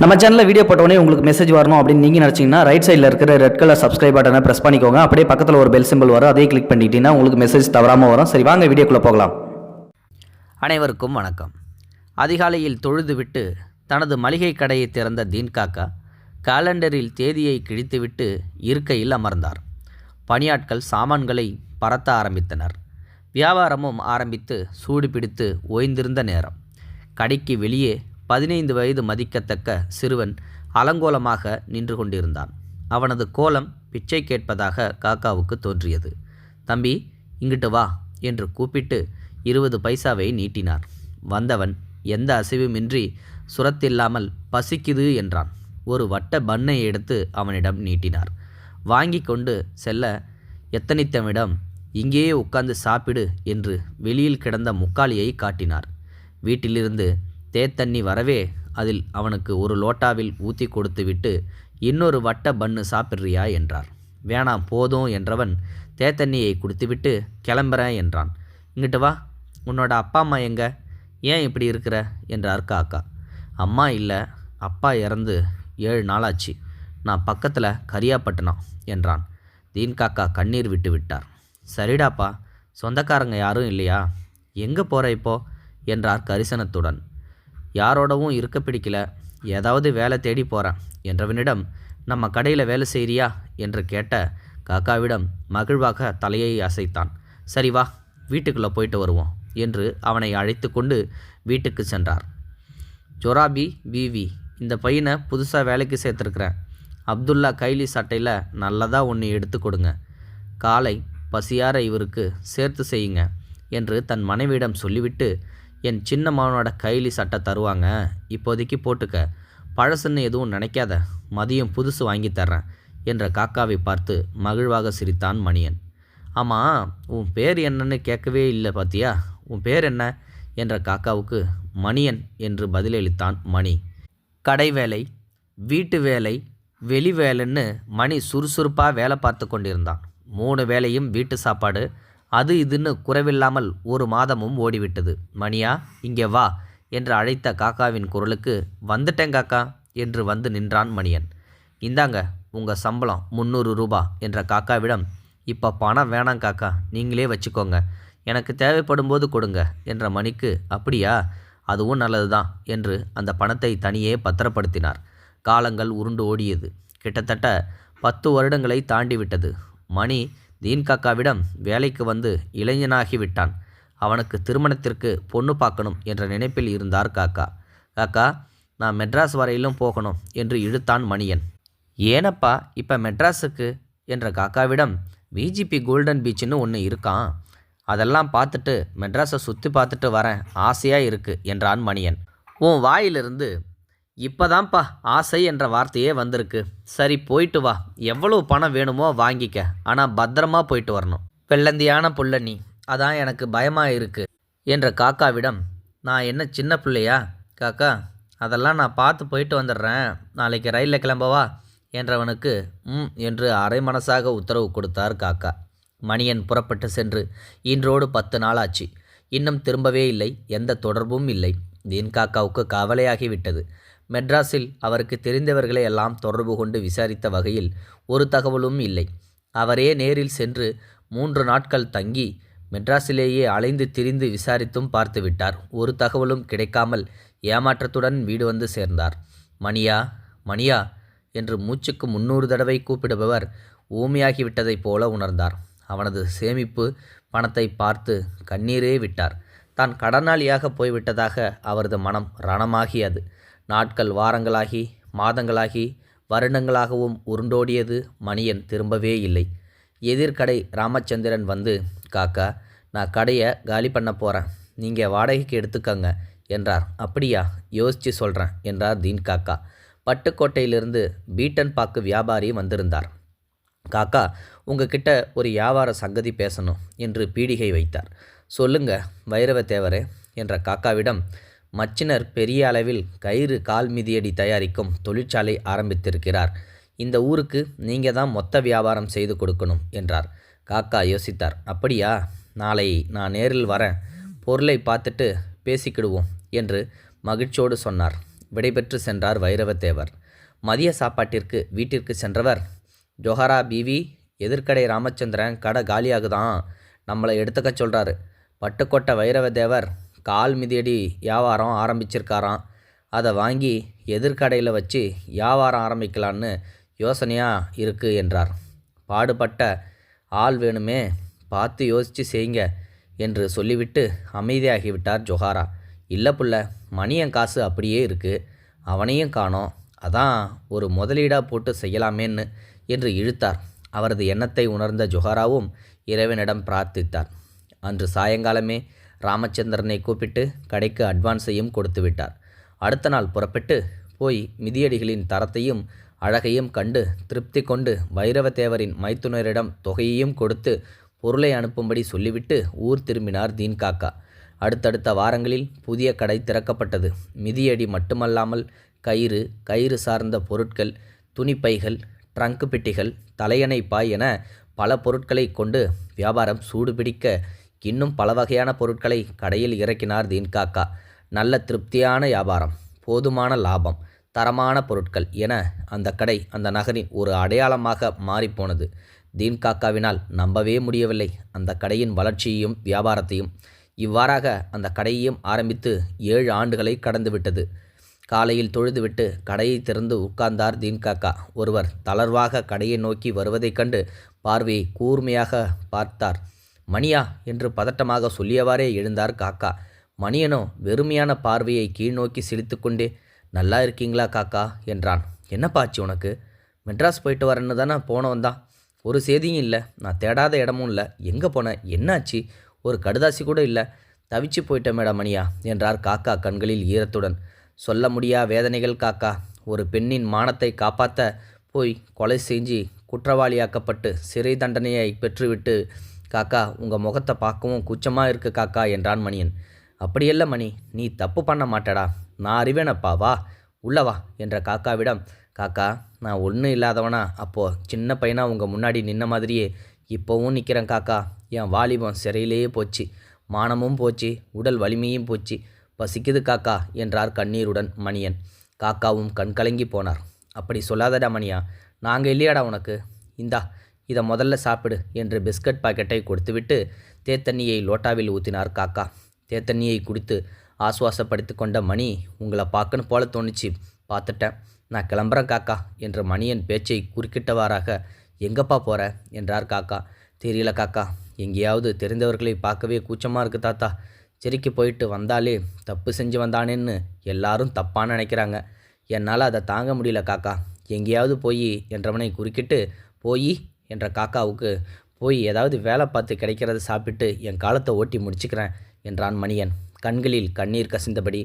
நம்ம சேனலில் வீடியோ போட்டோடனே உங்களுக்கு மெசேஜ் வரணும் அப்படின்னு நீங்கள் நினச்சிங்கன்னா ரைட் சைடில் இருக்கிற ரெட் கலர் சப்ஸ்கிரைப் பட்டனை ப்ரெஸ் பண்ணிக்கோங்க. அப்படியே பக்கத்தில் ஒரு பெல் சிம்பிள் வரும். அதையும் கிளிக் பண்ணிட்டீங்கன்னா உங்களுக்கு மெசேஜ் தவறாமல் வரும். சரி வாங்க வீடியோக்குள்ளே போகலாம். அனைவருக்கும் வணக்கம். அதிகாலையில் தொழுதுவிட்டு தனது மளிகை கடையை திறந்த தீன்காக்கா காலண்டரில் தேதியை கிழித்துவிட்டு இருக்கையில் அமர்ந்தார். பணியாட்கள் சாமான்களை பரத்த ஆரம்பித்தனர். வியாபாரமும் ஆரம்பித்து சூடு பிடித்து ஓய்ந்திருந்த நேரம். கடைக்கு வெளியே பதினைந்து வயது மதிக்கத்தக்க சிறுவன் அலங்கோலமாக நின்று கொண்டிருந்தான். அவனது கோலம் பிச்சை கேட்பதாக காக்காவுக்கு தோன்றியது. தம்பி இங்கிட்டு வா என்று கூப்பிட்டு இருபது பைசாவை நீட்டினார். வந்தவன் எந்த அசைவுமின்றி சுரத்தில்லாமல் பசிக்குது என்றான். ஒரு வட்ட பண்ணை எடுத்து அவனிடம் நீட்டினார். வாங்கி கொண்டு செல்ல எத்தனித்தவனிடம் இங்கேயே உட்கார்ந்து சாப்பிடு என்று வெளியில் கிடந்த முக்காலியை காட்டினார். வீட்டிலிருந்து தேத்தண்ணி வரவே அதில் அவனுக்கு ஒரு லோட்டாவில் ஊற்றி கொடுத்துவிட்டு இன்னொரு வட்ட பண்ணு சாப்பிட்றியா? என்றார். வேணாம் போதும் என்றவன் தேத்தண்ணியை குடித்துவிட்டு கிளம்புறேன் என்றான். இங்கிட்டு வா உன்னோட அப்பா அம்மா எங்க? ஏன் இப்படி இருக்கிற? என்றார் காக்கா. அம்மா இல்லை அப்பா இறந்து ஏழு நாளாச்சு. நான் பக்கத்தில் கரியாப்பட்டினம் என்றான். தீன் காக்கா கண்ணீர் விட்டு விட்டார். சரிடாப்பா சொந்தக்காரங்க யாரும் இல்லையா? எங்கே போகிற இப்போ? என்றார் கரிசனத்துடன். யாரோடவும் இருக்க பிடிக்கல. ஏதாவது வேலை தேடி போகிறேன் என்றவனிடம் நம்ம கடையில் வேலை செய்கிறியா என்று கேட்ட காக்காவிடம் மகிழ்வாக தலையை அசைத்தான். சரி வா வீட்டுக்குள்ளே போயிட்டு வருவோம் என்று அவனை அழைத்து கொண்டு வீட்டுக்கு சென்றார். ஜொராபி விவி இந்த பையனை புதுசாக வேலைக்கு சேர்த்துருக்குறேன். அப்துல்லா கைலி சட்டையில் நல்லதாக ஒன்று எடுத்து கொடுங்க. காலை பசியார இவருக்கு சேர்த்து செய்யுங்க என்று தன் மனைவியிடம் சொல்லிவிட்டு என் சின்ன மகனோட கைலி சட்டை தருவாங்க. இப்போதைக்கு போட்டுக்க. பழசுன்னு எதுவும் நினைக்காத. மதியம் புதுசு வாங்கி தர்றேன் என்ற காக்காவை பார்த்து மகிழ்வாக சிரித்தான் மணியன். ஆமாம் உன் பேர் என்னன்னு கேட்கவே இல்லை பாத்தியா? உன் பேர் என்ன? என்ற காக்காவுக்கு மணியன் என்று பதிலளித்தான் மணி. கடை வேலை வீட்டு வேலை வெளி வேலைன்னு மணி சுறுசுறுப்பாக வேலை பார்த்து கொண்டிருந்தான். மூணு வேலையும் வீட்டு சாப்பாடு அது இதுன்னு குறைவில்லாமல் ஒரு மாதமும் ஓடிவிட்டது. மணியா இங்கே வா என்று அழைத்த காக்காவின் குரலுக்கு வந்துட்டேன் காக்கா என்று வந்து நின்றான் மணியன். இந்தாங்க உங்கள் சம்பளம் முந்நூறு ரூபா என்ற காக்காவிடம் இப்போ பணம் வேணாம் காக்கா நீங்களே வச்சுக்கோங்க. எனக்கு தேவைப்படும் போது கொடுங்க என்ற மணிக்கு அப்படியா? அதுவும் நல்லது தான் என்று அந்த பணத்தை தனியே பத்திரப்படுத்தினார். காலங்கள் உருண்டு ஓடியது. கிட்டத்தட்ட பத்து வருடங்களை தாண்டி விட்டது மணி தீன் காக்காவிடம் வேலைக்கு வந்து இளைஞனாகி விட்டான் அவனுக்கு திருமணத்திற்கு பொண்ணு பார்க்கணும் என்ற நினைப்பில் இருந்தார் காக்கா. காக்கா நான் மெட்ராஸ் வரையிலும் போகணும் என்று இழுத்தான் மணியன். ஏனப்பா இப்போ மெட்ராஸுக்கு? என்ற காக்காவிடம் விஜிபி கோல்டன் பீச்சுன்னு ஒன்று இருக்கான் அதெல்லாம் பார்த்துட்டு மெட்ராஸை சுற்றி பார்த்துட்டு வரேன். ஆசையாக இருக்குது என்றான் மணியன். உன் வாயிலிருந்து இப்போதான்ப்பா ஆசை என்ற வார்த்தையே வந்திருக்கு. சரி போயிட்டு வா. எவ்வளவு பணம் வேணுமோ வாங்கிக்க. ஆனால் பத்திரமா போயிட்டு வரணும். வெள்ளந்தியான புள்ள நீ. அதான் எனக்கு பயமாக இருக்கு என்ற காக்காவிடம் நான் என்ன சின்ன பிள்ளையா? காக்கா அதெல்லாம் நான் பார்த்து போயிட்டு வந்துடுறேன். நாளைக்கு ரயிலில் கிளம்பவா என்றவனுக்கு ம் என்று அரை மனசாக உத்தரவு கொடுத்தார் காக்கா. மணியன் புறப்பட்டு சென்று இன்றோடு பத்து நாளாச்சு. இன்னும் திரும்பவே இல்லை. எந்த தொடர்பும் இல்லை. தீன் காக்காவுக்கு கவலையாகிவிட்டது? மெட்ராஸில் அவருக்கு தெரிந்தவர்களை எல்லாம் தொடர்பு கொண்டு விசாரித்த வகையில் ஒரு தகவலும் இல்லை. அவரே நேரில் சென்று மூன்று நாட்கள் தங்கி மெட்ராஸிலேயே அலைந்து திரிந்து விசாரித்தும் பார்த்துவிட்டார் ஒரு தகவலும் கிடைக்காமல் ஏமாற்றத்துடன் வீடு வந்து சேர்ந்தார். மணியா மணியா என்று மூச்சுக்கு முன்னூறு தடவை கூப்பிடுபவர் ஊமையாகிவிட்டதைப் போல உணர்ந்தார். அவனது சேமிப்பு பணத்தை பார்த்து கண்ணீரே விட்டார். தான் கடனாளியாக போய்விட்டதாக அவரது மனம் ரணமாகியது. நாட்கள் வாரங்களாகி மாதங்களாகி வருடங்களாகவும் உருண்டோடியது மணியன் திரும்பவே இல்லை. எதிர்கடை ராமச்சந்திரன் வந்து காக்கா நான் கடையை காலி பண்ண போகிறேன் நீங்கள் வாடகைக்கு எடுத்துக்கங்க என்றார். அப்படியா? யோசித்து சொல்கிறேன் என்றார் தீன் காக்கா. பட்டுக்கோட்டையிலிருந்து பீட்டன் பாக்கு வியாபாரி வந்திருந்தார். காக்கா உங்ககிட்ட ஒரு வியாபார சங்கதி பேசணும் என்று பீடிகை வைத்தார். சொல்லுங்க வைரவ தேவரே என்ற காக்காவிடம் மச்சினர் பெரிய அளவில் கயிறு கால் மிதியடி தயாரிக்கும் தொழிற்சாலை ஆரம்பித்திருக்கிறார். இந்த ஊருக்கு நீங்கள் தான் மொத்த வியாபாரம் செய்து கொடுக்கணும் என்றார். காக்கா யோசித்தார். அப்படியா? நாளை நான் நேரில் வரேன். பொருளை பார்த்துட்டு பேசிக்கிடுவோம் என்று மகிழ்ச்சியோடு சொன்னார். விடைபெற்று சென்றார் வைரவத்தேவர். மதிய சாப்பாட்டிற்கு வீட்டிற்கு சென்றவர் ஜொஹரா பீவி எதிர்க்கடை ராமச்சந்திரன் கடை காலியாகுதான். நம்மளை எடுத்துக்க சொல்கிறாரு பட்டுக்கோட்டை வைரவதேவர் கால் மிதியடி வியாபாரம் ஆரம்பிச்சிருக்காராம். அதை வாங்கி எதிர்கடையில் வச்சு வியாபாரம் ஆரம்பிக்கலான்னு யோசனையாக இருக்குது என்றார். பாடுபட்ட ஆள் வேணுமே பார்த்து யோசித்து செய்யுங்க என்று சொல்லிவிட்டு அமைதியாகிவிட்டார் ஜொஹாரா. இல்லை புள்ள மணியன் காசு அப்படியே இருக்குது அவனையும் காணோம். அதான் ஒரு முதலீடாக போட்டு செய்யலாமேன்னு என்று இழுத்தார். அவரது எண்ணத்தை உணர்ந்த ஜொஹாராவும் இறைவனிடம் பிரார்த்தித்தார். அன்று சாயங்காலமே ராமச்சந்திரனை கூப்பிட்டு கடைக்கு அட்வான்ஸையும் கொடுத்து விட்டார். அடுத்த நாள் புறப்பட்டு போய் மிதியடிகளின் தரத்தையும் அழகையும் கண்டு திருப்தி கொண்டு வைரவதேவரின் மைத்துனரிடம் தொகையையும் கொடுத்து பொருளை அனுப்பும்படி சொல்லிவிட்டு ஊர் திரும்பினார் தீன்காக்கா. அடுத்தடுத்த வாரங்களில் புதிய கடை திறக்கப்பட்டது. மிதியடி மட்டுமல்லாமல் கயிறு கயிறு சார்ந்த பொருட்கள் துணிப்பைகள் ட்ரங்கு பெட்டிகள் தலையணை பாய் என பல பொருட்களை கொண்டு வியாபாரம் சூடுபிடிக்க இன்னும் பல வகையான பொருட்களை கடையில் இறக்கினார் தீன்காக்கா நல்ல திருப்தியான வியாபாரம் போதுமான லாபம் தரமான பொருட்கள் என அந்த கடை அந்த நகரின் ஒரு அடையாளமாக மாறிப்போனது தீன் காக்காவினால் நம்பவே முடியவில்லை. அந்த கடையின் வளர்ச்சியையும் வியாபாரத்தையும் இவ்வாறாக அந்த கடையையும் ஆரம்பித்து ஏழு ஆண்டுகளை கடந்துவிட்டது காலையில் தொழுதுவிட்டு கடையை திறந்து உட்கார்ந்தார் தீன்காக்கா ஒருவர் தளர்வாக கடையை நோக்கி வருவதைக் கண்டு பார்வையை கூர்மையாக பார்த்தார். மணியா என்று பதட்டமாக சொல்லியவாறே எழுந்தார் காக்கா. மணியனோ வெறுமையான பார்வையை கீழ்நோக்கி சிரித்துக்கொண்டே நல்லா இருக்கீங்களா காக்கா? என்றான். என்னப்பாச்சு உனக்கு? மெட்ராஸ் போயிட்டு வரேன்னு தானே போனவன் தான். ஒரு செய்தியும் இல்லை. நான் தேடாத இடமும் இல்லை. எங்கே போனேன் என்னாச்சு? ஒரு கடுதாசி கூட இல்லை. தவிச்சு போயிட்ட மேடம் மணியா என்றார் காக்கா கண்களில் ஈரத்துடன். சொல்ல முடியா வேதனைகள் காக்கா. ஒரு பெண்ணின் மானத்தை காப்பாற்ற போய் கொலை செஞ்சு குற்றவாளியாக்கப்பட்டு சிறை தண்டனையை பெற்றுவிட்டு காக்கா உங்கள் முகத்தை பார்க்கவும் கூச்சமாக இருக்கு காக்கா என்றான் மணியன். அப்படியல்ல மணி நீ தப்பு பண்ண மாட்டடா. நான் அறிவேனப்பா வா உள்ளவா என்ற காக்காவிடம். காக்கா நான் ஒன்றும் இல்லாதவனா? அப்போது சின்ன பையனாக உங்கள் முன்னாடி நின்ன மாதிரியே இப்போவும் நிற்கிறேன் காக்கா. என் வாலிபம் சிறையிலேயே போச்சு. மானமும் போச்சு. உடல் வலிமையும் போச்சு. பசிக்குது காக்கா என்றார் கண்ணீருடன் மணியன். காக்காவும் கண்கலங்கி போனார். அப்படி சொல்லாதடா மணியா. நாங்கள் இல்லையாடா உனக்கு? இந்தா இதை முதல்ல சாப்பிடு என்று பிஸ்கட் பாக்கெட்டை கொடுத்துவிட்டு தேத்தண்ணியை லோட்டாவில் ஊற்றினார் காக்கா. தேத்தண்ணியை குடித்து ஆசுவாசப்படுத்தி கொண்ட மணி உங்களை பார்க்கணும் போல தோணுச்சு. பார்த்துட்டேன் நான் கிளம்புறேன் காக்கா என்ற மணியன் பேச்சை குறுக்கிட்டவாறாக எங்கப்பா போகிற என்றார் காக்கா. தெரியல காக்கா. எங்கேயாவது தெரிந்தவர்களை பார்க்கவே கூச்சமாக இருக்குது தாத்தா. சிரிக்கு போயிட்டு வந்தாலே தப்பு செஞ்சு வந்தானேன்னு எல்லாரும் தப்பாக நினைக்கிறாங்க. என்னால் அதை தாங்க முடியல காக்கா. எங்கேயாவது போய் என்றவனை குறுக்கிட்டு போய் என்ற காக்காவுக்கு போய் ஏதாவது வேலை பார்த்து கிடைக்கிறத சாப்பிட்டு என் காலத்தை ஓட்டி முடிச்சுக்கிறேன் என்றான் மணியன். கண்களில் கண்ணீர் கசிந்தபடி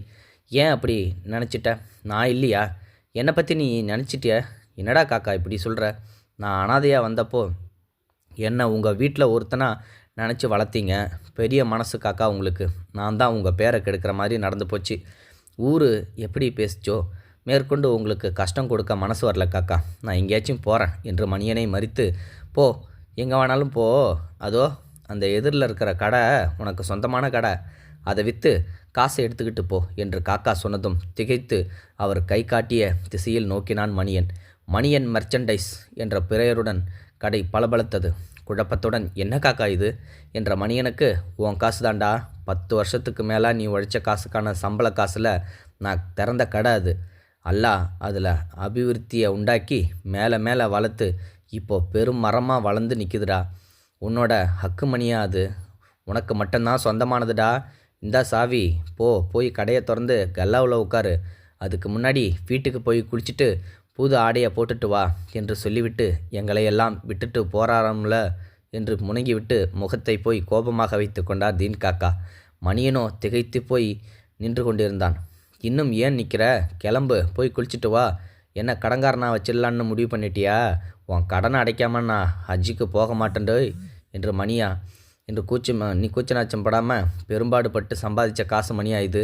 ஏன் அப்படி நினச்சிட்ட? நான் இல்லையா? என்னை பற்றி நீ நினச்சிட்டிய? என்னடா காக்கா இப்படி சொல்கிற நான் அனாதையாக வந்தப்போ என்னை உங்கள் வீட்டில் ஒருத்தனாக நினச்சி வளர்த்தீங்க. பெரிய மனசு காக்கா உங்களுக்கு. நான் தான் உங்கள் பேரை கெடுக்கிற மாதிரி நடந்து போச்சு. ஊர் எப்படி பேசிச்சோ மேற்கொண்டு உங்களுக்கு கஷ்டம் கொடுக்க மனசு வரல காக்கா. நான் எங்கேயாச்சும் போகிறேன் என்று மணியனை மறித்து போ எங்கே வேணாலும் போ. அதோ அந்த எதிரில் இருக்கிற கடை உனக்கு சொந்தமான கடை. அதை விற்று காசை எடுத்துக்கிட்டு போ என்று காக்கா சொன்னதும் திகைத்து அவர் கை காட்டிய திசையில் நோக்கினான் மணியன். மணியன் மெர்ச்சன்டைஸ் என்ற பிரையருடன் கடை பளபளத்தது. குழப்பத்துடன் என்ன காக்கா இது? என்ற மணியனுக்கு உன் காசு தாண்டா பத்து வருஷத்துக்கு மேலே நீ உழைச்ச காசுக்கான சம்பள காசில் நான் திறந்த கடை அது. அல்லாஹ் அதில் அபிவிருத்தியை உண்டாக்கி மேலே மேலே வளர்த்து இப்போ பெரும் மரமாக வளர்ந்து நிற்குதுடா. உன்னோட ஹக்குமணியா அது. உனக்கு மட்டும்தான் சொந்தமானதுடா. இந்தா சாவி போ போய் கடையை திறந்து கல்லாவில் உட்காரு. அதுக்கு முன்னாடி வீட்டுக்கு போய் குளிச்சுட்டு புது ஆடையை போட்டுட்டு வா என்று சொல்லிவிட்டு எங்களை எல்லாம் விட்டுட்டு போறாராம்ல என்று முணங்கிவிட்டு முகத்தை போய் கோபமாக வைத்து கொண்டார் தீன் காக்கா மணியனோ திகைத்து போய் நின்று கொண்டிருந்தான். இன்னும் ஏன் நிற்கிற கிளம்பு போய் குளிச்சுட்டு வா. என்ன கடங்காரனா வச்சிடலான்னு முடிவு பண்ணிட்டியா? உன் கடனை அடைக்காம நான் ஹஜ்ஜிக்கு போக மாட்டேன்டோய் என்று மணியா. என்று கூச்சம் நீ கூச்சநாச்சம் படாமல் பெரும்பாடு பட்டு சம்பாதிச்ச காசு மணியா இது?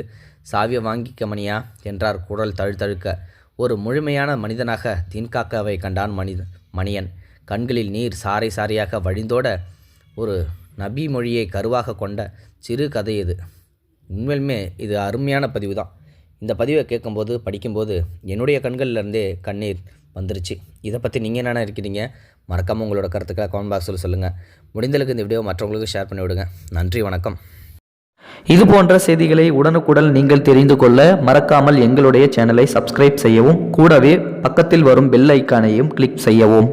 சாவியை வாங்கிக்க மணியா? என்றார் குரல் தழுத்தழுக்க ஒரு முழுமையான மனிதனாக தீன்காக்காவை கண்டான் மனித மணியன். கண்களில் நீர் சாறை சாறையாக வழிந்தோட ஒரு நபி மொழியை கருவாக கொண்ட சிறு கதை இது. உண்மையிலுமே இது அருமையான பதிவு தான் இந்த பதிவை கேட்கும்போது படிக்கும்போது என்னுடைய கண்கள்லேருந்தே கண்ணீர் வந்துருச்சு. இதை பற்றி நீங்கள் என்னென்ன இருக்கிறீங்க? மறக்காமல் உங்களோட கருத்துக்களை கமெண்ட் பாக்ஸில் சொல்லுங்கள் முடிந்தளவுக்கு இந்த வீடியோ மற்றவங்களுக்கு ஷேர் பண்ணி விடுங்க. நன்றி வணக்கம். இது போன்ற செய்திகளை உடனுக்குடன் நீங்கள் தெரிந்து கொள்ள மறக்காமல் எங்களுடைய சேனலை சப்ஸ்கிரைப் செய்யவும் கூடவே பக்கத்தில் வரும் பெல் ஐக்கானையும் கிளிக் செய்யவும்.